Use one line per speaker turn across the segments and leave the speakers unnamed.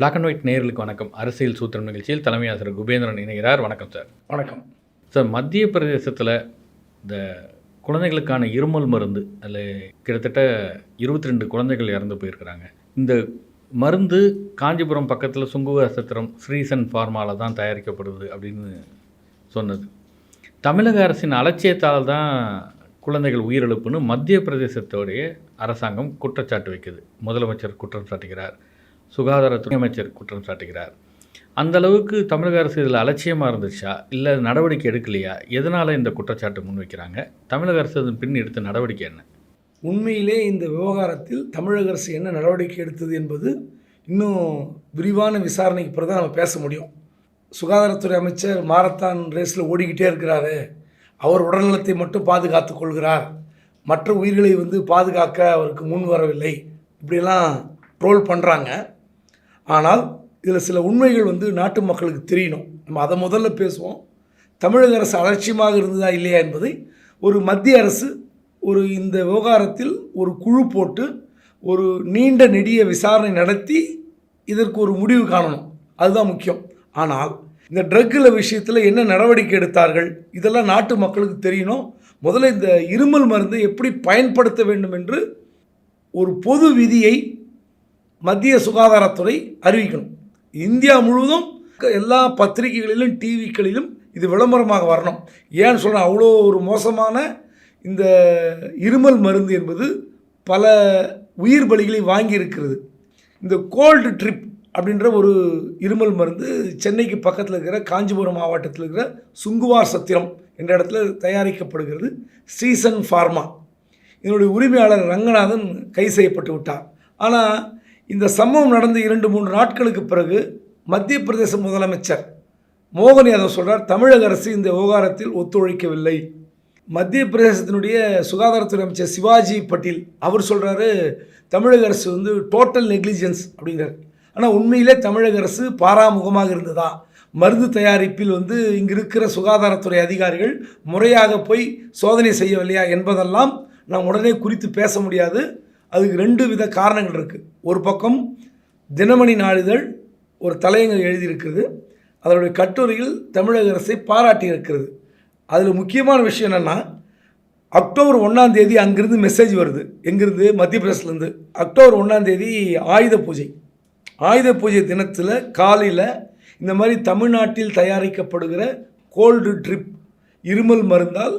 Black and white நேயர்களுக்கு வணக்கம். அரசியல் சூத்திரம் நிகழ்ச்சியில் தலைமை ஆசிரியர் குபேந்திரன் இணைகிறார். வணக்கம் சார்
வணக்கம்.
சார் மத்திய பிரதேசத்தில் இந்த குழந்தைகளுக்கான இருமல் மருந்து அதில் கிட்டத்தட்ட இருபத்தி ரெண்டு குழந்தைகள் இறந்து போயிருக்கிறாங்க. இந்த மருந்து காஞ்சிபுரம் பக்கத்தில் சுங்குவ சத்திரம் ஸ்ரீசன் ஃபார்மாவில் தான் தயாரிக்கப்படுது அப்படின்னு சொன்னது. தமிழக அரசின் அலட்சியத்தால் தான் குழந்தைகள் உயிரிழப்புன்னு மத்திய பிரதேசத்தோடைய அரசாங்கம் குற்றச்சாட்டு வைக்குது. முதலமைச்சர் குற்றம் சாட்டுகிறார். சுகாதாரத்துறை அமைச்சர் குற்றம் சாட்டுகிறார். அந்த அளவுக்கு தமிழக அரசு இதில் அலட்சியமாக இருந்துச்சா? இல்லை நடவடிக்கை எடுக்கலையா? எதனால் இந்த குற்றச்சாட்டு முன்வைக்கிறாங்க? தமிழக அரசு அதன் பின் எடுத்த நடவடிக்கை என்ன?
உண்மையிலே இந்த விவகாரத்தில் தமிழக அரசு என்ன நடவடிக்கை எடுத்தது என்பது இன்னும் விரிவான விசாரணைக்கு பிறகு தான் நம்ம பேச முடியும். சுகாதாரத்துறை அமைச்சர் மாரத்தான் ரேஸில் ஓடிக்கிட்டே இருக்கிறாரு. அவர் உடல்நலத்தை மட்டும் பாதுகாத்து கொள்கிறார். மற்ற உயிர்களை வந்து பாதுகாக்க அவருக்கு முன் வரவில்லை. இப்படியெல்லாம் ட்ரோல் பண்ணுறாங்க ஆனால் இதில் சில உண்மைகள் வந்து நாட்டு மக்களுக்கு தெரியணும். நம்ம அதை முதல்ல பேசுவோம். தமிழக அரசு அலட்சியமாக இருந்ததா இல்லையா என்பதை ஒரு மத்திய அரசு ஒரு இந்த விவகாரத்தில் ஒரு குழு போட்டு ஒரு நீண்ட நெடிய விசாரணை நடத்தி இதற்கு ஒரு முடிவு காணணும். அதுதான் முக்கியம். ஆனால் இந்த ட்ரக்கில் விஷயத்தில் என்ன நடவடிக்கை எடுத்தார்கள்? இதெல்லாம் நாட்டு மக்களுக்கு தெரியணும். முதல்ல இந்த இருமல் மருந்தை எப்படி பயன்படுத்த வேண்டும் என்று ஒரு பொது விதியை மத்திய சுகாதாரத்துறை அறிவிக்கணும். இந்தியா முழுவதும் எல்லா பத்திரிகைகளிலும் டிவிக்களிலும் இது விளம்பரமாக வரணும். ஏன்னு சொன்னால் அவ்வளோ ஒரு மோசமான இந்த இருமல் மருந்து என்பது பல உயிர் பலிகளை வாங்கி இருக்கிறது இந்த கோல்டு ட்ரிப் அப்படின்ற ஒரு இருமல் மருந்து சென்னைக்கு பக்கத்தில் இருக்கிற காஞ்சிபுரம் மாவட்டத்தில் இருக்கிற சுங்குவார் சத்திரம் என்ற இடத்துல தயாரிக்கப்படுகிறது. ஸ்ரீசன் ஃபார்மா இதனுடைய உரிமையாளர் ரங்கநாதன் கை செய்யப்பட்டு விட்டார். ஆனால் இந்த சம்பவம் நடந்த இரண்டு மூன்று நாட்களுக்கு பிறகு மத்திய பிரதேச முதலமைச்சர் மோகன் யாதவ் சொல்கிறார் தமிழக அரசு இந்த விவகாரத்தில் ஒத்துழைக்கவில்லை. மத்திய பிரதேசத்தினுடைய சுகாதாரத்துறை அமைச்சர் சிவாஜி பட்டீல் அவர் சொல்கிறாரு தமிழக அரசு வந்து டோட்டல் நெக்லிஜென்ஸ் அப்படிங்கிறார். ஆனால் உண்மையிலே தமிழக அரசு பாராமுகமாக இருந்ததா? மருந்து தயாரிப்பில் வந்து இங்கு இருக்கிற சுகாதாரத்துறை அதிகாரிகள் முறையாக போய் சோதனை செய்யவில்லையா என்பதெல்லாம் நாம் உடனே குறித்து பேச முடியாது. அதுக்கு ரெண்டு வித காரணங்கள் இருக்குது ஒரு பக்கம் தினமணி நாளிதழ் ஒரு தலையங்கம் எழுதியிருக்கிறது. அதனுடைய கட்டுரையில் தமிழக அரசை பாராட்டி இருக்கிறது அதில் முக்கியமான விஷயம் என்னென்னா அக்டோபர் ஒன்றாம் தேதி அங்கேருந்து மெசேஜ் வருது. எங்கேருந்து? மத்திய பிரதேசிலேருந்து அக்டோபர் ஒன்றாம் தேதி ஆயுத பூஜை. ஆயுத பூஜை தினத்தில் காலையில் இந்த மாதிரி தமிழ்நாட்டில் தயாரிக்கப்படுகிற கோல்டு ட்ரிப் இருமல் மருந்தால்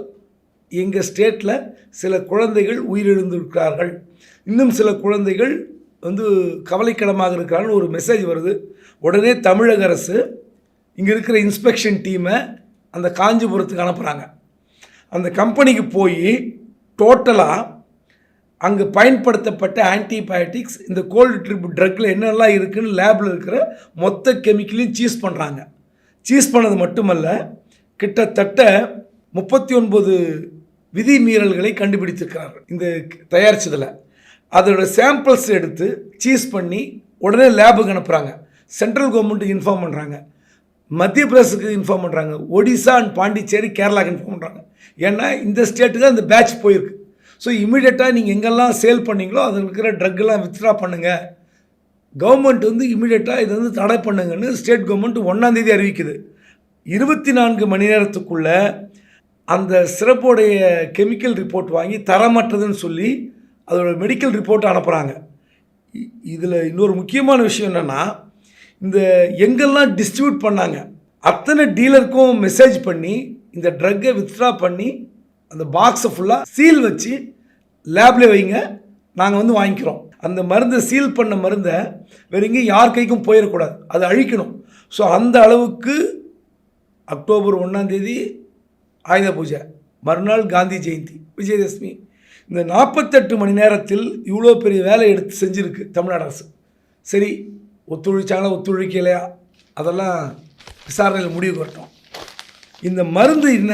எங்கள் ஸ்டேட்டில் சில குழந்தைகள் உயிரிழந்திருக்கிறார்கள். இன்னும் சில குழந்தைகள் வந்து கவலைக்கிடமாக இருக்கிறார்கள். ஒரு மெசேஜ் வருது. உடனே தமிழக அரசு இங்கே இருக்கிற இன்ஸ்பெக்ஷன் டீமை அந்த காஞ்சிபுரத்துக்கு அனுப்புகிறாங்க அந்த கம்பெனிக்கு போய் டோட்டலாக அங்கே பயன்படுத்தப்பட்ட ஆன்டிபயோட்டிக்ஸ் இந்த கோல்டு ட்ரிப் ட்ரக்கில் என்னெல்லாம் இருக்குதுன்னு லேபில் இருக்கிற மொத்த கெமிக்கலையும் சீஸ் பண்ணுறாங்க சீஸ் பண்ணது மட்டுமல்ல கிட்டத்தட்ட முப்பத்தி ஒன்பது விதி மீறல்களை கண்டுபிடித்திருக்கிறார்கள். இந்த தயாரிச்சதில். அதோட சாம்பிள்ஸ் எடுத்து சீஸ் பண்ணி உடனே லேபுக்கு அனுப்புகிறாங்க சென்ட்ரல் கவர்மெண்ட்டுக்கு இன்ஃபார்ம் பண்ணுறாங்க மத்திய பிரதேசத்துக்கு இன்ஃபார்ம் பண்ணுறாங்க ஒடிசா அண்ட் பாண்டிச்சேரி கேரளாக்கு இன்ஃபார்ம் பண்ணுறாங்க ஏன்னா இந்த ஸ்டேட்டுக்கு அந்த பேட்ச் போயிருக்கு. ஸோ இமீடியட்டாக நீங்கள் எங்கெல்லாம் சேல் பண்ணீங்களோ அதில் இருக்கிற ட்ரக்கெல்லாம் வித்ட்ரா பண்ணுங்கள் கவர்மெண்ட் வந்து இமீடியட்டாக இதை வந்து தடை பண்ணுங்கன்னு ஸ்டேட் கவர்மெண்ட் ஒன்றாந்தேதி அறிவிக்குது. இருபத்தி நான்கு மணி நேரத்துக்குள்ளே அந்த சிறப்புடைய கெமிக்கல் ரிப்போர்ட் வாங்கி தரமற்றதுன்னு சொல்லி அதோட மெடிக்கல் ரிப்போர்ட் அனுப்புகிறாங்க இதில் இன்னொரு முக்கியமான விஷயம் என்னென்னா இந்த எங்கெல்லாம் டிஸ்ட்ரிபியூட் பண்ணாங்க அத்தனை டீலருக்கும் மெசேஜ் பண்ணி இந்த ட்ரக்கை வித்ட்ரா பண்ணி அந்த பாக்ஸை ஃபுல்லாக சீல் வச்சு லேபில் வைங்க நாங்கள் வந்து வாங்கிக்கிறோம். அந்த மருந்தை சீல் பண்ண மருந்தை வேற எங்கேயும் யார் கைக்கும் போயிடக்கூடாது. அதை அழிக்கணும். ஸோ அந்த அளவுக்கு அக்டோபர் ஒன்றாந்தேதி ஆயுத பூஜை மறுநாள் காந்தி ஜெயந்தி விஜயதசமி. இந்த நாற்பத்தெட்டு மணி நேரத்தில் இவ்வளோ பெரிய வேலை எடுத்து செஞ்சுருக்கு தமிழ்நாடு அரசு. சரி ஒத்துழைச்சாங்களா ஒத்துழைக்கலையா? அதெல்லாம் விசாரணையில் முடிவு வரட்டும். இந்த மருந்து என்ன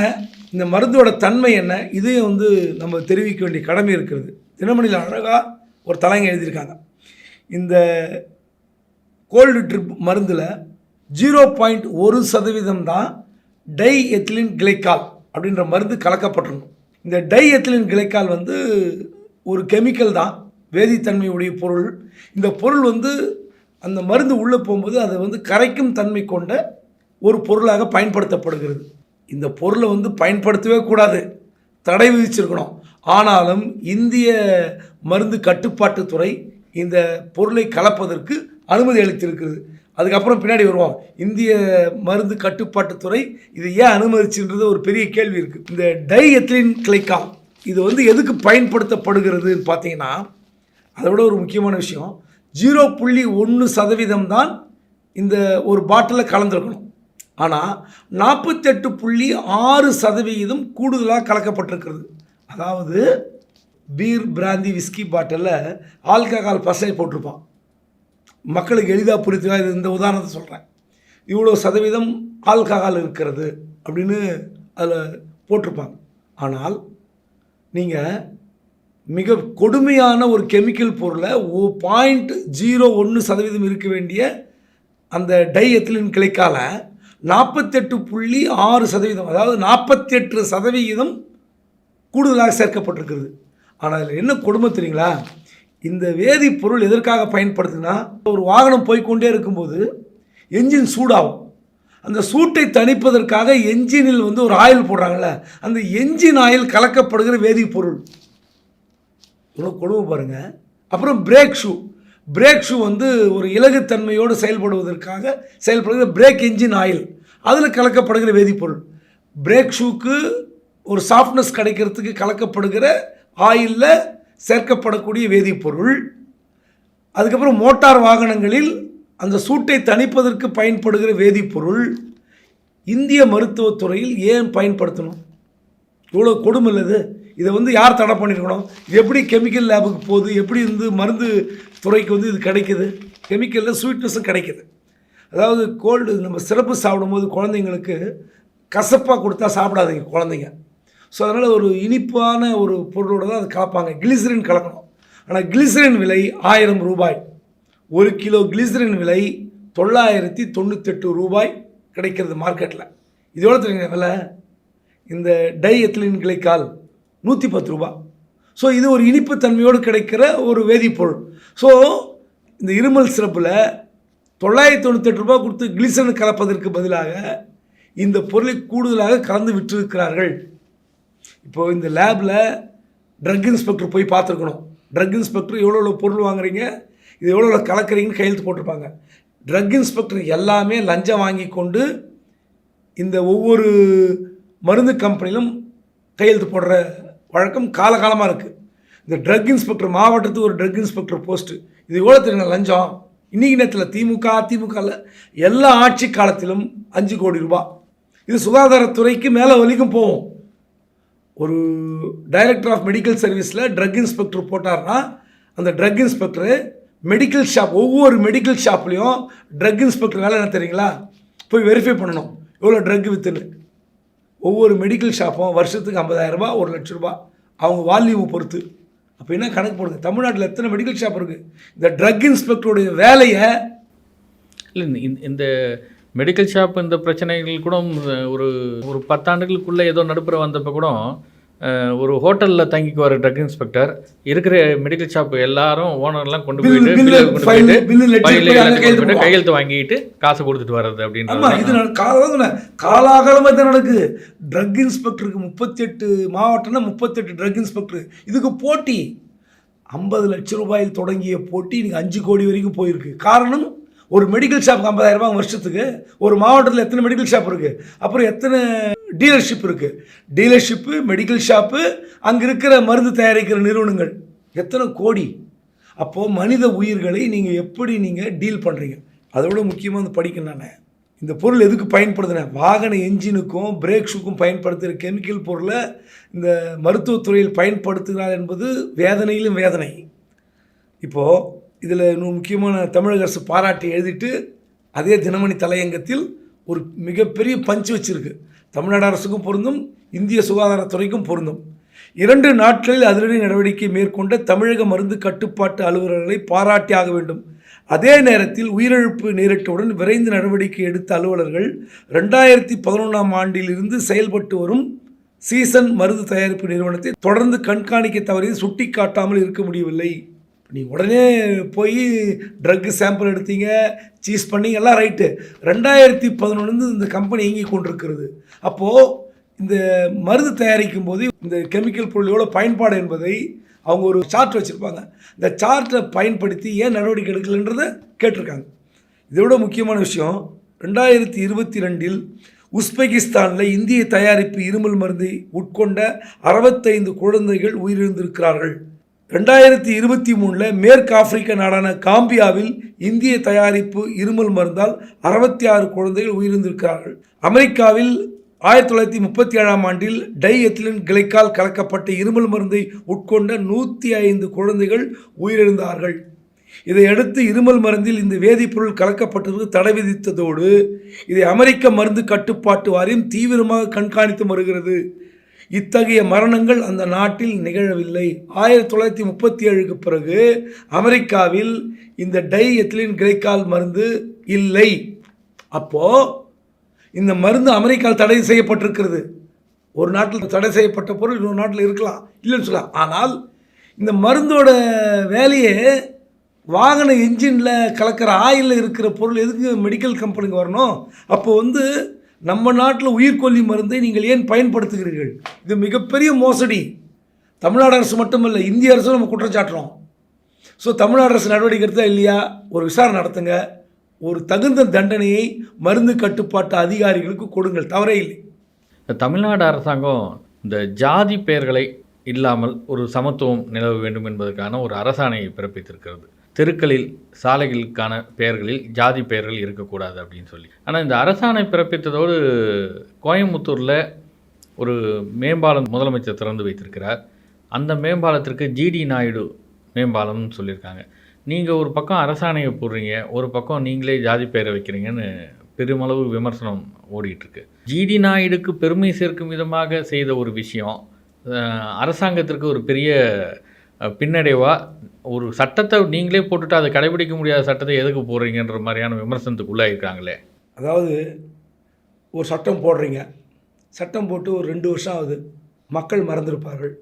இந்த மருந்தோட தன்மை என்ன இதையும் வந்து நம்ம தெரிவிக்க வேண்டிய கடமை இருக்கிறது. தினமணியில் அழகாக ஒரு தலைங்க எழுதியிருக்காங்க. இந்த கோல்டு ட்ரிப் மருந்தில் ஜீரோ பாயிண்ட் ஒரு சதவீதம் தான் டை எத்திலின் கிளைக்கால் அப்படின்ற மருந்து கலக்கப்பட்டிருக்கும். இந்த டை எத்திலின் கிளைக்கால் வந்து ஒரு கெமிக்கல் தான் வேதித்தன்மையுடைய பொருள். இந்த பொருள் வந்து அந்த மருந்து உள்ளே போகும்போது அதை வந்து கரைக்கும் தன்மை கொண்ட ஒரு பொருளாக பயன்படுத்தப்படுகிறது. இந்த பொருளை வந்து பயன்படுத்தவே கூடாது தடை விதிச்சிருக்கணும். ஆனாலும் இந்திய மருந்து கட்டுப்பாட்டுத்துறை இந்த பொருளை கலப்பதற்கு அனுமதி அளித்திருக்கிறது. அதுக்கப்புறம் பின்னாடி வருவோம். இந்திய மருந்து கட்டுப்பாட்டுத்துறை இதை ஏன் அனுமதிச்சுன்றது ஒரு பெரிய கேள்வி இருக்குது இந்த டை எத்திலின் கிளைக்காம் இது வந்து எதுக்கு பயன்படுத்தப்படுகிறதுன்னு பார்த்தீங்கன்னா அதை விட ஒரு முக்கியமான விஷயம். ஜீரோ புள்ளி ஒன்று சதவீதம் தான் இந்த ஒரு பாட்டிலில் கலந்துருக்கணும். ஆனால் நாற்பத்தெட்டு புள்ளி ஆறு சதவீதம் கூடுதலாக கலக்கப்பட்டிருக்கிறது. அதாவது பீர் பிராந்தி விஸ்கி பாட்டிலில் ஆல்கஹால் பசை போட்டிருப்பான். மக்களுக்கு எளிதாக புரித்துக்காக இது இந்த உதாரணத்தை சொல்கிறேன் இவ்வளோ சதவீதம் ஆல்கஹால் இருக்கிறது அப்படின்னு அதில் போட்டிருப்பாங்க. ஆனால் நீங்கள் மிக கொடுமையான ஒரு கெமிக்கல் பொருளை ஓ பாயிண்ட் ஜீரோ ஒன்று சதவீதம் இருக்க வேண்டிய அந்த டை எத்திலின் கிளைக்கால நாற்பத்தெட்டு புள்ளி ஆறு சதவீதம் அதாவது நாற்பத்தெட்டு சதவிகிதம் கூடுதலாக சேர்க்கப்பட்டிருக்கிறது. ஆனால் அதில் என்ன கொடுமை தெரியுங்களா? இந்த வேதிப்பொருள் எதற்காக பயன்படுத்துனா ஒரு வாகனம் போய்க்கொண்டே இருக்கும்போது என்ஜின் சூடாகும். அந்த சூட்டை தணிப்பதற்காக என்ஜினில் வந்து ஒரு ஆயில் போடுறாங்கல்ல அந்த என்ஜின் ஆயில் கலக்கப்படுகிற வேதிப்பொருள் இவ்வளோ கொடுமை பாருங்கள் அப்புறம் பிரேக் ஷூ பிரேக் ஷூ வந்து ஒரு இலகுத்தன்மையோடு செயல்படுவதற்காக செயல்படுகிற பிரேக் என்ஜின் ஆயில் அதில் கலக்கப்படுகிற வேதிப்பொருள் பிரேக் ஷூக்கு ஒரு சாஃப்ட்னஸ் கிடைக்கிறதுக்கு கலக்கப்படுகிற ஆயிலில் சேர்க்கப்படக்கூடிய வேதிப்பொருள். அதுக்கப்புறம் மோட்டார் வாகனங்களில் அந்த சூட்டை தணிப்பதற்கு பயன்படுகிற வேதிப்பொருள். இந்திய மருத்துவத்துறையில் ஏன் பயன்படுத்தணும்? இவ்வளோ கொடுமை இல்லது இதை வந்து யார் தடை பண்ணியிருக்கணும்? இது எப்படி கெமிக்கல் லேபுக்கு போகுது? எப்படி வந்து மருந்து துறைக்கு வந்து இது கிடைக்குது? கெமிக்கலில் ஸ்வீட்னஸும் கிடைக்குது. அதாவது கோல்டு நம்ம சிறப்பு சாப்பிடும்போது குழந்தைங்களுக்கு கசப்பாக கொடுத்தா சாப்பிடாதீங்க குழந்தைங்க. ஸோ அதனால் ஒரு இனிப்பான ஒரு பொருளோட தான் அது காப்பாங்க. கிளிசரின் கலக்கணும். ஆனால் கிளிசரின் விலை ஆயிரம் ரூபாய். ஒரு கிலோ கிளிசரின் விலை தொள்ளாயிரத்தி தொண்ணூத்தெட்டு ரூபாய் கிடைக்கிறது மார்க்கெட்டில் இது எவ்வளோ தெரியுங்க விலை? இந்த டை எத்திலின் கிளைக்கால் நூற்றி பத்து ரூபா. ஸோ இது ஒரு இனிப்பு தன்மையோடு கிடைக்கிற ஒரு வேதிப்பொருள். ஸோ இந்த இருமல் சிறப்பில் தொள்ளாயிரத்தி தொண்ணூத்தெட்டு ரூபாய் கொடுத்து கிளிசரன் கலப்பதற்கு பதிலாக இந்த பொருளை கூடுதலாக கலந்து விட்டிருக்கிறார்கள். இப்போது இந்த லேபில் ட்ரக் இன்ஸ்பெக்டர் போய் பார்த்துருக்கணும். ட்ரக் இன்ஸ்பெக்டர் எவ்வளோ எவ்வளோ பொருள் வாங்குறீங்க? இது எவ்வளோ எவ்வளோ கலக்குறீங்கன்னு கையெழுத்து போட்டிருப்பாங்க. ட்ரக் இன்ஸ்பெக்டர் எல்லாமே லஞ்சம் வாங்கி கொண்டு இந்த ஒவ்வொரு மருந்து கம்பெனிலும் கையெழுத்து போடுற வழக்கம் காலகாலமாக இருக்குது இந்த ட்ரக் இன்ஸ்பெக்டர் மாவட்டத்துக்கு ஒரு ட்ரக் இன்ஸ்பெக்டர் போஸ்ட்டு இது எவ்வளோ தெரியுங்க லஞ்சம்? இன்னைக்கு நேரத்தில் திமுக அதிமுகவில் எல்லா ஆட்சி காலத்திலும் அஞ்சு கோடி ரூபா இது சுகாதாரத்துறைக்கு மேலே வலிக்கும் போகும். ஒரு டைரக்டர் ஆஃப் மெடிக்கல் சர்வீஸில் ட்ரக் இன்ஸ்பெக்டர் போட்டார்னா அந்த ட்ரக் இன்ஸ்பெக்டரு மெடிக்கல் ஷாப் ஒவ்வொரு மெடிக்கல் ஷாப்லேயும் ட்ரக் இன்ஸ்பெக்டர் வேலை என்ன தெரியுங்களா? போய் வெரிஃபை பண்ணணும். எவ்வளோ ட்ரக் விற்றுன்னு ஒவ்வொரு மெடிக்கல் ஷாப்பும் வருஷத்துக்கு 50000 ஒரு லட்ச ரூபா அவங்க வால்யூமை பொறுத்து. அப்போ என்ன கணக்கு போடுங்க? தமிழ்நாட்டில் எத்தனை மெடிக்கல் ஷாப் இருக்குது இந்த ட்ரக் இன்ஸ்பெக்டருடைய வேலையை
இல்லை இந்த மெடிக்கல் ஷாப் இந்த பிரச்சனைகள் கூட ஒரு ஒரு பத்தாண்டுகளுக்குள்ளே ஏதோ நடுப்புற வந்தப்போ கூட ஒரு ஹோட்டலில் தங்கிக்குவார் ட்ரக் இன்ஸ்பெக்டர் இருக்கிற மெடிக்கல் ஷாப் எல்லாரும் ஓனர்லாம் கொண்டு போயிட்டு
கையெழுத்து
வாங்கிட்டு காசு கொடுத்துட்டு வர்றது
ஆமாம்
அப்படின்றது
இது காலம் காலாகாலமாக தான் நடக்குது. ட்ரக் இன்ஸ்பெக்டருக்கு முப்பத்தெட்டு மாவட்டம்னா முப்பத்தெட்டு ட்ரக் இன்ஸ்பெக்டர் இதுக்கு போட்டி. ஐம்பது லட்சம் ரூபாயில் தொடங்கிய போட்டி இன்னைக்கு அஞ்சு கோடி வரைக்கும் போயிருக்கு. காரணம்? ஒரு மெடிக்கல் ஷாப் ஐம்பதாயிரம் ரூபாய் வருஷத்துக்கு ஒரு மாவட்டத்தில் எத்தனை மெடிக்கல் ஷாப் இருக்குது அப்புறம் எத்தனை டீலர்ஷிப் இருக்குது டீலர்ஷிப்பு மெடிக்கல் ஷாப்பு அங்கே இருக்கிற மருந்து தயாரிக்கிற நிறுவனங்கள். எத்தனை கோடி? அப்போது மனித உயிர்களை நீங்கள் எப்படி நீங்கள் டீல் பண்ணுறீங்க அதை விட முக்கியமாக வந்து படிக்கணும் நான். இந்த பொருள் எதுக்கு பயன்படுதுனே வாகன என்ஜினுக்கும் பிரேக் ஷூக்கும் பயன்படுத்துகிற கெமிக்கல் பொருளை இந்த மருத்துவத்துறையில் பயன்படுத்துகிறார் என்பது வேதனையிலும் வேதனை. இப்போது இதில் இன்னும் முக்கியமான தமிழக அரசு பாராட்டி எழுதிட்டு அதே தினமணி தலையங்கத்தில் ஒரு மிகப்பெரிய பஞ்சு வச்சுருக்கு. தமிழ்நாடு அரசுக்கும் பொருந்தும் இந்திய சுகாதாரத்துறைக்கும் பொருந்தும். இரண்டு நாட்களில் அதிரடி நடவடிக்கை மேற்கொண்ட தமிழக மருந்து கட்டுப்பாட்டு அலுவலர்களை பாராட்டி ஆக வேண்டும். அதே நேரத்தில் உயிரிழப்பு நேரிட்டவுடன் விரைந்து நடவடிக்கை எடுத்த அலுவலர்கள் ரெண்டாயிரத்தி பதினொன்றாம் ஆண்டிலிருந்து செயல்பட்டு வரும் சீசன் மருந்து தயாரிப்பு நிறுவனத்தை தொடர்ந்து கண்காணிக்க தவறியது சுட்டிக்காட்டாமல் இருக்க முடியவில்லை. நீ உடனே போய் ட்ரக்கு சாம்பிள் எடுத்தீங்க சீஸ் பண்ணிங்க எல்லாம் ரைட்டு ரெண்டாயிரத்தி பதினொன்று இந்த கம்பெனி இயங்கி கொண்டிருக்கிறது. அப்போது இந்த மருந்து தயாரிக்கும் போது இந்த கெமிக்கல் பொருள் பயன்பாடு என்பதை அவங்க ஒரு சார்ட் வச்சுருப்பாங்க. இந்த சார்ட்டை பயன்படுத்தி ஏன் நடவடிக்கை எடுக்கலைன்றதை கேட்டிருக்காங்க. இதை விட முக்கியமான விஷயம் ரெண்டாயிரத்தி இருபத்தி ரெண்டில் உஸ்பெகிஸ்தானில் இந்திய தயாரிப்பு இருமல் மருந்தை உட்கொண்ட அறுபத்தைந்து குழந்தைகள் உயிரிழந்திருக்கிறார்கள். ரெண்டாயிரத்தி இருபத்தி மூணில் மேற்கு ஆப்பிரிக்க நாடான காம்பியாவில் இந்திய தயாரிப்பு இருமல் மருந்தால் அறுபத்தி ஆறு குழந்தைகள் உயிரிழந்திருக்கிறார்கள். அமெரிக்காவில் ஆயிரத்தி தொள்ளாயிரத்தி முப்பத்தி ஏழாம் ஆண்டில் டை எத்திலின் கிளைக்கால் கலக்கப்பட்ட இருமல் மருந்தை உட்கொண்ட நூற்றி ஐந்து குழந்தைகள் உயிரிழந்தார்கள். இதையடுத்து இருமல் மருந்தில் இந்த வேதிப்பொருள் கலக்கப்பட்டதற்கு தடை விதித்ததோடு இதை அமெரிக்க மருந்து கட்டுப்பாட்டு வாரியம் தீவிரமாக கண்காணித்து வருகிறது. இத்தகைய மரணங்கள் அந்த நாட்டில் நிகழவில்லை. ஆயிரத்தி தொள்ளாயிரத்தி முப்பத்தி ஏழுக்கு பிறகு அமெரிக்காவில் இந்த டை எத்திலின் கிளைக்கால் மருந்து இல்லை. அப்போது இந்த மருந்து அமெரிக்காவில் தடை செய்யப்பட்டிருக்கிறது. ஒரு நாட்டில் தடை செய்யப்பட்ட பொருள் இன்னொரு நாட்டில் இருக்கலாம் இல்லைன்னு சொல்லலாம். ஆனால் இந்த மருந்தோட வேலையே வாகன இன்ஜினில் கலக்கிற ஆயிலில் இருக்கிற பொருள் எதுக்கு மெடிக்கல் கம்பெனிக்கு வரணும்? அப்போ வந்து நம்ம நாட்டில் உயிர்கொல்லி மருந்தை நீங்கள் ஏன் பயன்படுத்துகிறீர்கள்? இது மிகப்பெரிய மோசடி. தமிழ்நாடு அரசு மட்டுமல்ல இந்திய அரசும் நம்ம குற்றச்சாட்டுறோம் ஸோ தமிழ்நாடு அரசு நடவடிக்கை எடுத்தா இல்லையா? ஒரு விசாரணை நடத்துங்க. ஒரு தகுந்த தண்டனையை மருந்து கட்டுப்பாட்டு அதிகாரிகளுக்கு கொடுங்கள். தவறே இல்லை.
தமிழ்நாடு அரசாங்கம் இந்த ஜாதி பெயர்களை இல்லாமல் ஒரு சமத்துவம் நிலவ வேண்டும் என்பதற்கான ஒரு அரசாணையை பிறப்பித்திருக்கிறது. தெருக்களில் சாலைகளுக்கான பெயர்களில் ஜாதி பெயர்கள் இருக்கக்கூடாது அப்படின்னு சொல்லி. ஆனால் இந்த அரசாணை பிறப்பித்ததோடு கோயம்புத்தூரில் ஒரு மேம்பாலம் முதலமைச்சர் திறந்து வைத்திருக்கிறார். அந்த மேம்பாலத்திற்கு ஜிடி நாயுடு மேம்பாலம்னு சொல்லியிருக்காங்க. நீங்கள் ஒரு பக்கம் அரசாணையை போடுறீங்க ஒரு பக்கம் நீங்களே ஜாதி பெயரை வைக்கிறீங்கன்னு பெருமளவு விமர்சனம் ஓடிட்டுருக்கு ஜிடி நாயுடுக்கு பெருமை சேர்க்கும் விதமாக செய்த ஒரு விஷயம் அரசாங்கத்திற்கு ஒரு பெரிய பின்னடைவாக ஒரு சட்டத்தை நீங்களே போட்டுட்டு அதை கடைபிடிக்க முடியாத சட்டத்தை எதுக்கு போடுறீங்கன்ற மாதிரியான விமர்சனத்துக்கு உள்ளாயிருக்காங்களே
அதாவது ஒரு சட்டம் போடுறீங்க. சட்டம் போட்டு ஒரு ரெண்டு வருஷம் ஆகுது. மக்கள் மறந்திருப்பார்கள்.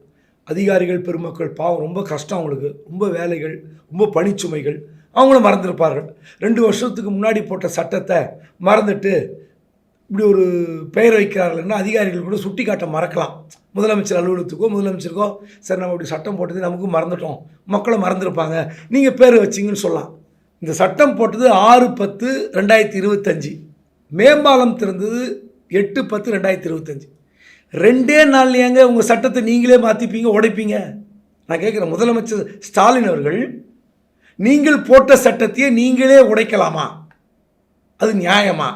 அதிகாரிகள் பெருமக்கள் பாவம் ரொம்ப கஷ்டம் அவங்களுக்கு. ரொம்ப வேலைகள் ரொம்ப பணிச்சுமைகள். அவங்களும் மறந்திருப்பார்கள். ரெண்டு வருஷத்துக்கு முன்னாடி போட்ட சட்டத்தை மறந்துட்டு இப்படி ஒரு பெயர் வைக்கிறார்கள்னா அதிகாரிகள் கூட சுட்டி காட்ட மறக்கலாம். முதலமைச்சர் அலுவலகத்துக்கோ முதலமைச்சருக்கோ சரி நம்ம இப்படி சட்டம் போட்டது நமக்கும் மறந்துட்டோம். மக்களும் மறந்துருப்பாங்க. நீங்கள் பேர் வச்சிங்கன்னு சொல்லலாம். இந்த சட்டம் போட்டது ஆறு பத்து ரெண்டாயிரத்தி இருபத்தஞ்சி. மேம்பாலம் திறந்தது எட்டு பத்து ரெண்டாயிரத்தி இருபத்தஞ்சி. ரெண்டே நாள்லையாங்க உங்கள் சட்டத்தை நீங்களே மாற்றிப்பீங்க உடைப்பீங்க? நான் கேட்குறேன் முதலமைச்சர் ஸ்டாலின் அவர்கள் நீங்கள் போட்ட சட்டத்தையே நீங்களே உடைக்கலாமா? அது நியாயமா?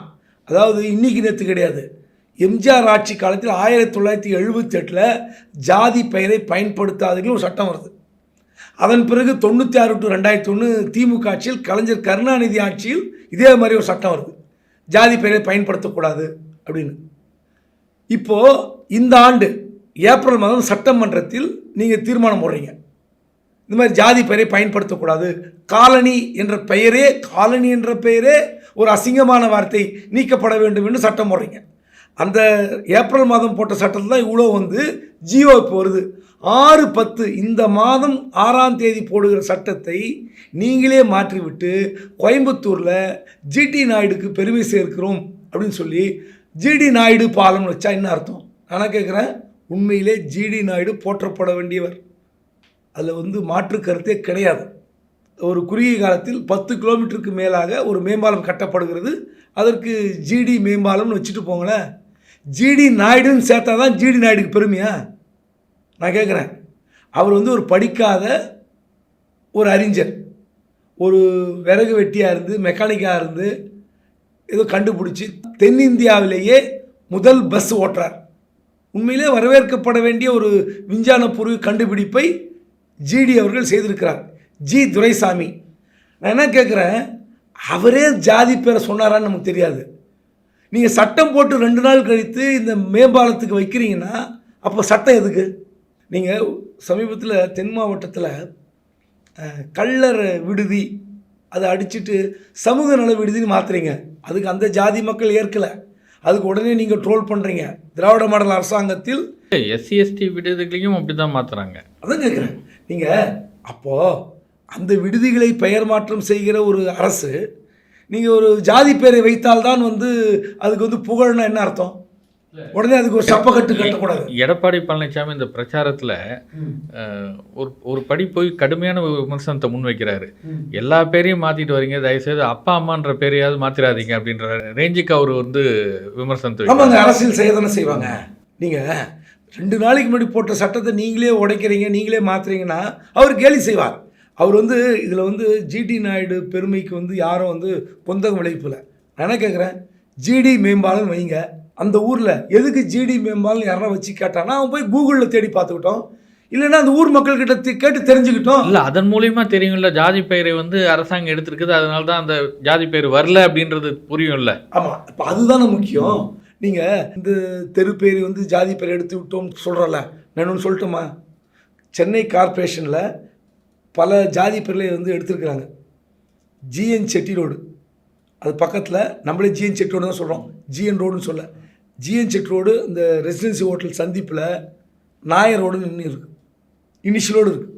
அதாவது இன்னைக்கு நேற்று கிடையாது. எம்ஜிஆர் ஆட்சி காலத்தில் ஆயிரத்தி தொள்ளாயிரத்தி எழுபத்தி எட்டில் ஜாதி பெயரை பயன்படுத்தாதீங்கன்னு ஒரு சட்டம் வருது. அதன் பிறகு தொண்ணூற்றி ஆறு டு ரெண்டாயிரத்தி ஒன்று திமுக ஆட்சியில் கலைஞர் கருணாநிதி ஆட்சியில் இதே மாதிரி ஒரு சட்டம் வருது. ஜாதி பெயரை பயன்படுத்தக்கூடாது அப்படின்னு. இப்போது இந்த ஆண்டு ஏப்ரல் மாதம் சட்டமன்றத்தில் நீங்கள் தீர்மானம் போடுறீங்க. இந்த மாதிரி ஜாதி பெயரை பயன்படுத்தக்கூடாது. காலனி என்ற பெயரே காலனி என்ற பெயரே ஒரு அசிங்கமான வார்த்தை நீக்கப்பட வேண்டும் என்று சட்டம் போடுறீங்க. அந்த ஏப்ரல் மாதம் போட்ட சட்டத்தில் தான் இவ்வளோ வந்து ஜியோ இப்போ வருது. ஆறு பத்து இந்த மாதம் ஆறாம் தேதி போடுகிற சட்டத்தை நீங்களே மாற்றிவிட்டு கோயம்புத்தூரில் ஜிடி நாயுடுக்கு பெருமை சேர்க்கிறோம் அப்படின்னு சொல்லி ஜிடி நாயுடு பாலம்னு வச்சா என்ன அர்த்தம்? நான் கேட்குறேன்? உண்மையிலே ஜிடி நாயுடு போற்றப்பட வேண்டியவர். அதில் வந்து மாற்று கருத்தே கிடையாது. ஒரு குறுகிய காலத்தில் பத்து கிலோமீட்டருக்கு மேலாக ஒரு மேம்பாலம் கட்டப்படுகிறது. அதற்கு ஜிடி மேம்பாலம்னு வச்சுட்டு போங்களேன். ஜிடி நாயுடுன்னு சேர்த்தா தான் ஜிடி நாயுடுக்கு பெருமையா? நான் கேட்குறேன் அவர் வந்து ஒரு படிக்காத ஒரு அறிஞர். ஒரு விறகு வெட்டியாக இருந்து மெக்கானிக்காக இருந்து ஏதோ கண்டுபிடிச்சி தென்னிந்தியாவிலேயே முதல் பஸ் ஓட்டுறார். உண்மையிலே வரவேற்கப்பட வேண்டிய ஒரு விஞ்ஞான பொருள் கண்டுபிடிப்பை ஜிடி அவர்கள் செய்திருக்கிறார். ஜி துரைசாமி. நான் என்ன கேட்குறேன் அவரே ஜாதி பேரை சொன்னாரான்னு நமக்கு தெரியாது. நீங்கள் சட்டம் போட்டு ரெண்டு நாள் கழித்து இந்த மேம்பாலத்துக்கு வைக்கிறீங்கன்னா அப்போ சட்டம் எதுக்கு? நீங்கள் சமீபத்தில் தென் மாவட்டத்தில் கள்ளர் விடுதி அதை அடிச்சிட்டு சமூக நல விடுதின்னு மாற்றுறீங்க அதுக்கு அந்த ஜாதி மக்கள் ஏற்கலை. அதுக்கு உடனே நீங்கள் ட்ரோல் பண்ணுறீங்க திராவிட மாடல் அரசாங்கத்தில்
எஸ்சி எஸ்டி விடுதிகளையும் அப்படி தான் மாற்றுறாங்க
அதான் கேட்குறேன் நீங்கள் அப்போது அந்த விடுதிகளை பெயர் மாற்றம் செய்கிற ஒரு அரசு நீங்கள் ஒரு ஜாதி பேரை வைத்தால்தான் வந்து அதுக்கு வந்து புகழ்னா என்ன அர்த்தம்? உடனே அதுக்கு ஒரு சப்பக்கட்டு கட்டக்கூடாது.
எடப்பாடி பழனிசாமி இந்த பிரச்சாரத்தில் ஒரு ஒரு படி போய் கடுமையான விமர்சனத்தை முன்வைக்கிறாரு. எல்லா பேரையும் மாற்றிட்டு வரீங்க தயவுசெய்து அப்பா அம்மான்ற பேரையாவது மாற்றிடாதீங்க அப்படின்ற ரேஞ்சுக்கு அவர் வந்து விமர்சனத்தை.
ஆமாங்க அரசியல் செய்ய தானே செய்வாங்க. நீங்கள் ரெண்டு நாளைக்கு முன்னாடி போட்ட சட்டத்தை நீங்களே உடைக்கிறீங்க நீங்களே மாத்துறீங்கன்னா அவர் கேலி செய்வார். அவர் வந்து இதில் வந்து ஜிடி நாயுடு பெருமைக்கு வந்து யாரும் வந்து பொந்தகம் விளைவிப்பில் நான் என்ன கேட்குறேன் ஜிடி மேம்பாலம் வைங்க. அந்த ஊரில் எதுக்கு ஜிடி மேம்பாலம் யாரா வச்சு கேட்டானா அவன் போய் கூகுளில் தேடி பார்த்துக்கிட்டோம். இல்லைன்னா அந்த ஊர் மக்கள்கிட்ட கேட்டு தெரிஞ்சுக்கிட்டோம்.
இல்ல அதன் மூலியமா தெரியும்ல ஜாதி பெயரை வந்து அரசாங்கம் எடுத்திருக்குது அதனால தான் அந்த ஜாதி பெயர் வரல அப்படின்றது புரியும்ல.
ஆமாம் இப்போ அதுதானே முக்கியம். நீங்கள் இந்த தெரு பேர் வந்து ஜாதி பேர் எடுத்து விட்டோம்னு சொல்கிறல நான் ஒன்று சொல்லட்டுமா? சென்னை கார்ப்பரேஷனில் பல ஜாதி பேர்களை வந்து எடுத்திருக்கிறாங்க. ஜிஎன் செட்டி ரோடு அது பக்கத்தில் நம்மளே ஜிஎன் செட்டி ரோடு தான் சொல்கிறோம் ஜிஎன் ரோடுன்னு சொல்ல. ஜிஎன் செட்டி ரோடு இந்த ரெசிடென்சி ஹோட்டல் சந்திப்பில் நாயர் ரோடுன்னு இன்னும் இருக்குது இனிஷியலோடு இருக்குது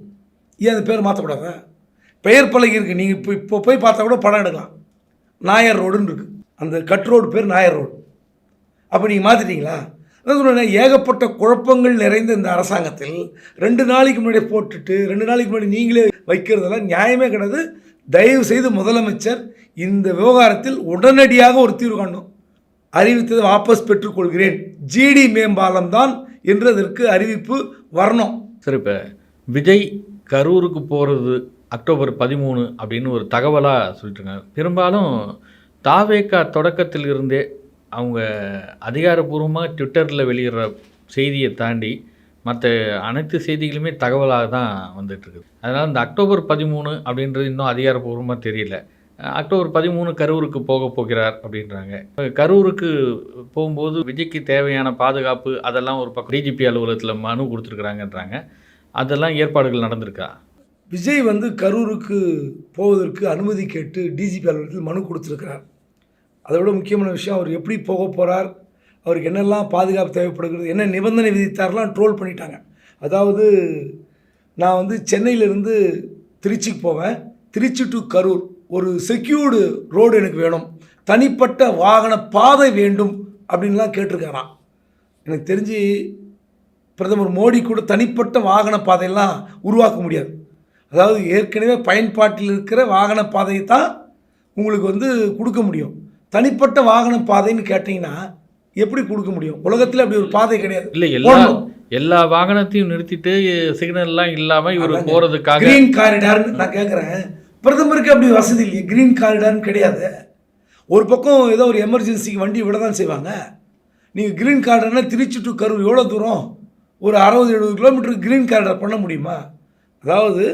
ஏன் அந்த பேர் மாற்றக்கூடாதா பெயர் பலகை இருக்குது நீங்கள் இப்போ இப்போ போய் பார்த்தா கூட படம் எடுக்கலாம். நாயர் ரோடுன்னு இருக்குது அந்த கட் ரோடு பேர் நாயர் ரோடு. அப்போ நீங்கள் மாற்றிட்டீங்களா அதான் சொல்கிறேன் ஏகப்பட்ட குழப்பங்கள் நிறைந்த இந்த அரசாங்கத்தில் ரெண்டு நாளைக்கு முன்னாடி போட்டுட்டு ரெண்டு நாளைக்கு முன்னாடி நீங்களே வைக்கிறதெல்லாம் நியாயமே கிடையாது. தயவு செய்து முதலமைச்சர் இந்த விவகாரத்தில் உடனடியாக ஒரு தீர்வு காணும் அறிவித்ததை வாபஸ் பெற்றுக்கொள்கிறேன். ஜிடி மேம்பாலம் தான் என்று அதற்கு அறிவிப்பு வரணும்.
சரி இப்போ விஜய் கரூருக்கு போகிறது அக்டோபர் பதிமூணு அப்படின்னு ஒரு தகவலாக சொல்லிட்டுருக்காங்க பெரும்பாலும் தாவேக்கா தொடக்கத்தில் இருந்தே அவங்க அதிகாரப்பூர்வமாக ட்விட்டரில் வெளியிடுற செய்தியை தாண்டி மற்ற அனைத்து செய்திகளுமே தகவலாக தான் வந்துட்டுருக்குது. அதனால் இந்த அக்டோபர் பதிமூணு அப்படின்றது இன்னும் அதிகாரப்பூர்வமாக தெரியல. அக்டோபர் பதிமூணு கரூருக்கு போக போகிறார் அப்படின்றாங்க. கரூருக்கு போகும்போது விஜய்க்கு தேவையான பாதுகாப்பு அதெல்லாம் ஒரு பக்கம் டிஜிபி அலுவலகத்தில் மனு கொடுத்துருக்குறாங்கன்றாங்க. அதெல்லாம் ஏற்பாடுகள் நடந்திருக்கா?
விஜய் வந்து கரூருக்கு போவதற்கு அனுமதி கேட்டு டிஜிபி அலுவலகத்தில் மனு கொடுத்துருக்கிறார். அதை விட முக்கியமான விஷயம் அவர் எப்படி போக போகிறார் அவருக்கு என்னெல்லாம் பாதுகாப்பு தேவைப்படுகிறது என்ன நிபந்தனை விதித்தார்லாம் ட்ரோல் பண்ணிட்டாங்க. அதாவது நான் வந்து சென்னையிலேருந்து திருச்சிக்கு போவேன். திருச்சி டு கரூர் ஒரு செக்யூர்டு ரோடு எனக்கு வேணும். தனிப்பட்ட வாகன பாதை வேண்டும் அப்படின்லாம் கேட்டிருக்காராம். எனக்கு தெரிஞ்சு பிரதமர் மோடி கூட தனிப்பட்ட வாகன பாதையெல்லாம் உருவாக்க முடியாது. அதாவது ஏற்கனவே பயன்பாட்டில் இருக்கிற வாகன பாதையை தான் உங்களுக்கு வந்து கொடுக்க முடியும். தனிப்பட்ட வாகன பாதைன்னு கேட்டிங்கன்னா எப்படி கொடுக்க முடியும்? உலகத்தில் அப்படி ஒரு பாதை கிடையாது.
இல்லை எல்லா. எல்லா வாகனத்தையும் நிறுத்திட்டு சிக்னல்லாம் இல்லாமல் இவர். போகிறதுக்காக
கிரீன் காரிடார்னு நான் கேட்குறேன் பிரதமருக்கு அப்படி வசதி இல்லையே. கிரீன் காரிடார்னு கிடையாது. ஒரு பக்கம் ஏதோ ஒரு எமர்ஜென்சிக்கு வண்டி விட தான் செய்வாங்க நீங்கள் கிரீன் காரிடார்னா திருச்சி டு கரூர் எவ்வளோ தூரம்? ஒரு அறுபது எழுபது கிலோமீட்டருக்கு கிரீன் காரிடார் பண்ண முடியுமா? அதாவது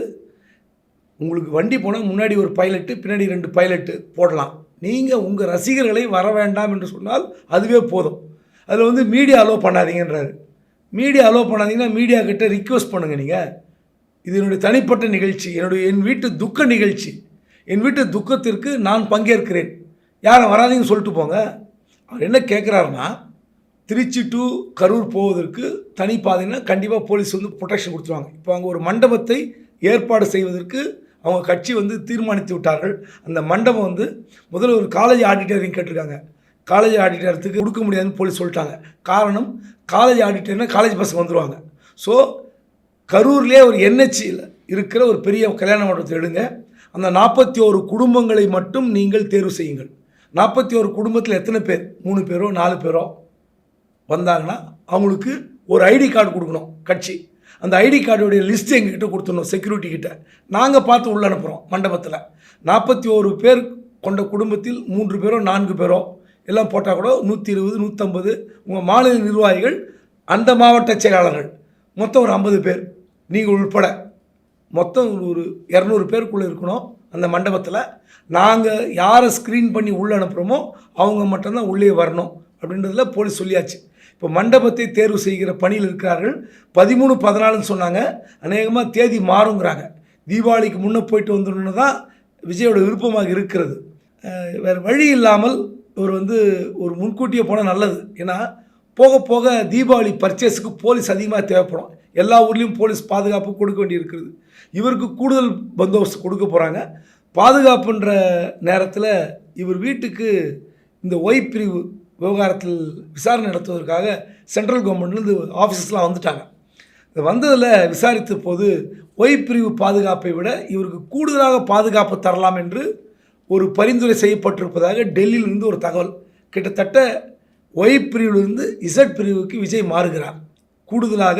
உங்களுக்கு வண்டி போனால் முன்னாடி ஒரு பைலட்டு பின்னாடி ரெண்டு பைலட்டு போடலாம். நீங்கள் உங்கள் ரசிகர்களை வர வேண்டாம் என்று சொன்னால் அதுவே போதும். அதில் வந்து மீடியா அலோவ் பண்ணாதீங்கன்றாரு. மீடியா அலோவ் பண்ணாதீங்கன்னா மீடியா கிட்ட ரிக்வெஸ்ட் பண்ணுங்கள் நீங்கள் இது என்னுடைய தனிப்பட்ட நிகழ்ச்சி என்னுடைய என் வீட்டு துக்க நிகழ்ச்சி. என் வீட்டு துக்கத்திற்கு நான் பங்கேற்கிறேன். யாரும் வராதீங்கன்னு சொல்லிட்டு போங்க. அவர் என்ன கேட்குறாருன்னா திருச்சி டு கரூர் போவதற்கு தனி பாதைன்னா கண்டிப்பாக போலீஸ் வந்து ப்ரொடெக்ஷன் கொடுத்துருவாங்க. இப்போ அங்கே ஒரு மண்டபத்தை ஏற்பாடு செய்வதற்கு அவங்க கட்சி வந்து தீர்மானித்து விட்டார்கள். அந்த மண்டபம் வந்து முதல்ல ஒரு காலேஜ் ஆடிட்டரிங் கேட்டிருக்காங்க. காலேஜ் ஆடிட்டரத்துக்கு கொடுக்க முடியாதுன்னு போலீஸ் சொல்லிட்டாங்க. காரணம் காலேஜ் ஆடிட்டர்னா காலேஜ் பசங்க வந்துடுவாங்க ஸோ கரூர்லேயே ஒரு என்ஹெச்சியில் இருக்கிற ஒரு பெரிய கல்யாண மண்டபத்தை எடுங்க. அந்த நாற்பத்தி ஒரு குடும்பங்களை மட்டும் நீங்கள் தேர்வு செய்யுங்கள். நாற்பத்தி ஒரு குடும்பத்தில் எத்தனை பேர்? மூணு பேரோ நாலு பேரோ வந்தாங்கன்னா அவங்களுக்கு ஒரு ஐடி கார்டு கொடுக்கணும் கட்சி. அந்த ஐடி கார்டுடைய லிஸ்ட் எங்ககிட்ட கொடுத்துடணும் செக்யூரிட்டி கிட்ட. நாங்கள் பார்த்து உள்ள அனுப்புகிறோம் மண்டபத்தில். நாற்பத்தி ஒரு பேர் கொண்ட குடும்பத்தில் மூன்று பேரோ நான்கு பேரோ எல்லாம் போட்டால் கூட நூற்றி இருபது நூற்றம்பது உங்கள் மாநில நிர்வாகிகள் அந்த மாவட்ட செயலாளர்கள். மொத்தம் ஒரு ஐம்பது பேர். நீங்கள் உள்பட மொத்தம் ஒரு இரநூறு பேருக்குள்ளே இருக்கணும் அந்த மண்டபத்தில். நாங்கள் யாரை ஸ்க்ரீன் பண்ணி உள்ளே அனுப்புகிறோமோ அவங்க மட்டும்தான் உள்ளே வரணும் அப்படின்றதில் போலீஸ் சொல்லியாச்சு. இப்போ மண்டபத்தை தேர்வு செய்கிற பணியில் இருக்கிறார்கள். பதிமூணு பதினாலுன்னு சொன்னாங்க. அநேகமாக தேதி மாறுங்கிறாங்க. தீபாவளிக்கு முன்னே போயிட்டு வந்துடணுன்னு தான் விஜயோட விருப்பமாக இருக்கிறது. வேறு வழி இல்லாமல் இவர் வந்து ஒரு முன்கூட்டியே போனால் நல்லது. ஏன்னா போக போக தீபாவளி பர்ச்சேஸுக்கு போலீஸ் அதிகமாக தேவைப்படும். எல்லா ஊர்லேயும் போலீஸ் பாதுகாப்பு கொடுக்க வேண்டியிருக்கிறது. இவருக்கு கூடுதல் பந்தோபஸ்து கொடுக்க போகிறாங்க பாதுகாப்புன்ற நேரத்தில் இவர் வீட்டுக்கு இந்த ஒய் பிரிவு விவகாரத்தில் விசாரணை நடத்துவதற்காக சென்ட்ரல் கவர்மெண்ட்லேருந்து ஆஃபீஸஸ்லாம் வந்துட்டாங்க. இது வந்ததில் விசாரித்த போது ஒய் பிரிவு பாதுகாப்பை விட இவருக்கு கூடுதலாக பாதுகாப்பு தரலாம் என்று ஒரு பரிந்துரை செய்யப்பட்டிருப்பதாக டெல்லியிலிருந்து ஒரு தகவல். கிட்டத்தட்ட ஒய் பிரிவிலிருந்து இசட் பிரிவுக்கு விஜய் மாறுகிறார். கூடுதலாக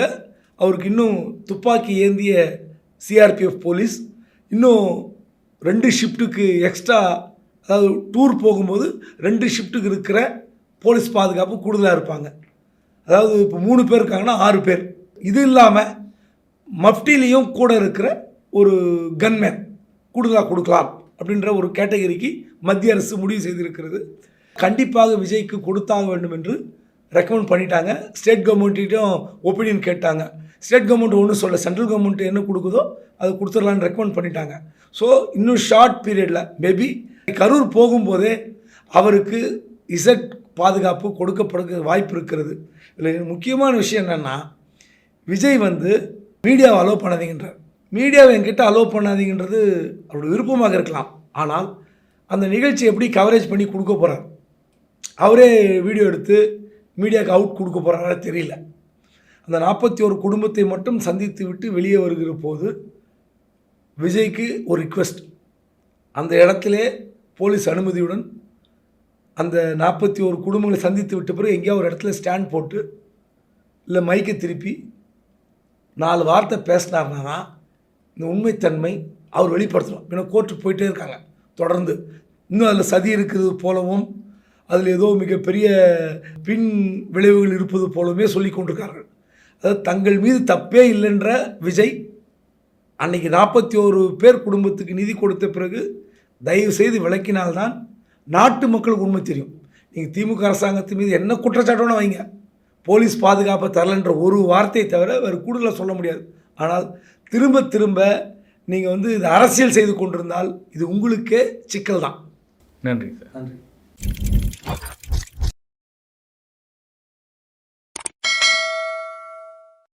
அவருக்கு இன்னும் துப்பாக்கி ஏந்திய சிஆர்பிஎஃப் போலீஸ் இன்னும் ரெண்டு ஷிஃப்ட்டுக்கு எக்ஸ்ட்ரா அதாவது டூர் போகும்போது ரெண்டு ஷிஃப்ட்டுக்கு இருக்கிற போலீஸ் பாதுகாப்பு கூடுதலாக இருப்பாங்க. அதாவது இப்போ மூணு பேர் இருக்காங்கன்னா ஆறு பேர். இது இல்லாமல் மஃப்டிலையும் கூட இருக்கிற ஒரு கன்மேன் கூடுதலாக கொடுக்கலாம் அப்படின்ற ஒரு கேட்டகரிக்கு மத்திய அரசு முடிவு செய்திருக்கிறது. கண்டிப்பாக விஜய்க்கு கொடுத்தாக வேண்டும் என்று ரெக்கமெண்ட் பண்ணிட்டாங்க. ஸ்டேட் கவர்மெண்ட்டையும் ஒப்பீனியன் கேட்டாங்க. ஸ்டேட் கவர்மெண்ட் ஒன்றும் சொல்ல சென்ட்ரல் கவர்மெண்ட் என்ன கொடுக்குதோ அது கொடுத்துடலான்னு ரெக்கமெண்ட் பண்ணிட்டாங்க. ஸோ இன்னும் ஷார்ட் பீரியடில் மேபி கரூர் போகும்போதே அவருக்கு இசட் பாதுகாப்பு கொடுக்கப்படுற வாய்ப்பு இருக்கிறது. இதில் முக்கியமான விஷயம் என்னென்னா விஜய் வந்து மீடியாவை அலோவ் பண்ணாதீங்கன்றார். மீடியாவை என்கிட்ட அலோவ் பண்ணாதீங்கன்றது அவரோட விருப்பமாக இருக்கலாம். ஆனால் அந்த நிகழ்ச்சி எப்படி கவரேஜ் பண்ணி கொடுக்க போகிறார் அவரே வீடியோ எடுத்து மீடியாவுக்கு அவுட் கொடுக்க போகிறாரா தெரியல. அந்த நாற்பத்தி ஒரு குடும்பத்தை மட்டும் சந்தித்து விட்டு வெளியே வருகிற போது விஜய்க்கு ஒரு ரிக்வெஸ்ட் அந்த இடத்துல போலீஸ் அனுமதியுடன் அந்த நாற்பத்தி ஒரு குடும்பங்களை சந்தித்து விட்ட பிறகு எங்கேயோ ஒரு இடத்துல ஸ்டாண்ட் போட்டு இல்லை மைக்கை திருப்பி நாலு வார்த்தை பேசினார்னா தான் இந்த உண்மைத்தன்மை அவர் வெளிப்படுத்தணும். ஏன்னா கோர்ட்டு போயிட்டே இருக்காங்க. தொடர்ந்து. இன்னும் அதில் சதி இருக்குது போலவும் அதில் ஏதோ மிகப்பெரிய பின் விளைவுகள் இருப்பது போலவுமே சொல்லி கொண்டிருக்கார்கள். அதாவது தங்கள் மீது தப்பே இல்லைன்ற விஜய் அன்னைக்கு நாற்பத்தி ஒரு பேர் குடும்பத்துக்கு நிதி கொடுத்த பிறகு தயவு செய்து விளக்கினால்தான் நாட்டு மக்களுக்கு உண்மை தெரியும். நீங்கள் திமுக அரசாங்கத்து மீது என்ன குற்றச்சாட்டோன்னு வைங்க. போலீஸ் பாதுகாப்பை தரலன்ற ஒரு வார்த்தையை தவிர வேறு கூடுதலாக சொல்ல முடியாது. ஆனால் திரும்ப திரும்ப நீங்கள் வந்து இது அரசியல் செய்து கொண்டிருந்தால் இது உங்களுக்கே சிக்கல் தான்
நன்றி சார்.
நன்றி.